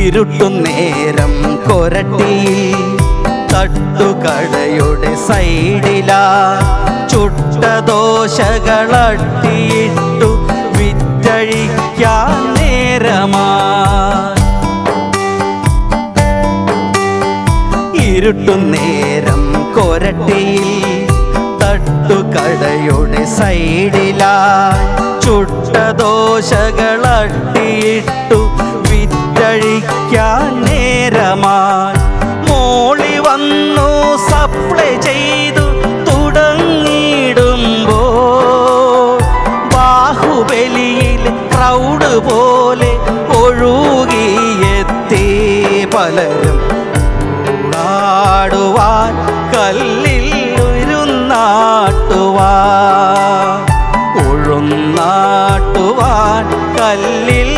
ഇരുട്ടും നേരം കൊരട്ടിയിൽ തട്ടുകടയുടെ സൈഡിലാ ചുട്ട ദോശകളട്ടിയിട്ടു വിറ്റഴിക്കാൻ നേരമാ. ഇരുട്ടും നേരം കൊരട്ടിയിൽ തട്ടുകടയുടെ സൈഡിലാ ചുട്ട ദോശകളട്ടിയിട്ടു വിറ്റഴിക്കാൻ നേരമായി. മോളി വന്നു സപ്ലൈ ചെയ്തു തുടങ്ങിയിടുമ്പോ ബാഹുബലിയിൽ ക്രൗഡ് പോലെ ഒഴുകിയെത്തി പലരും. നാടുവാൻ കല്ലിൽ ഉരുന്നാട്ടുവാൻ ഉഴുന്നാട്ടുവാൻ കല്ലിൽ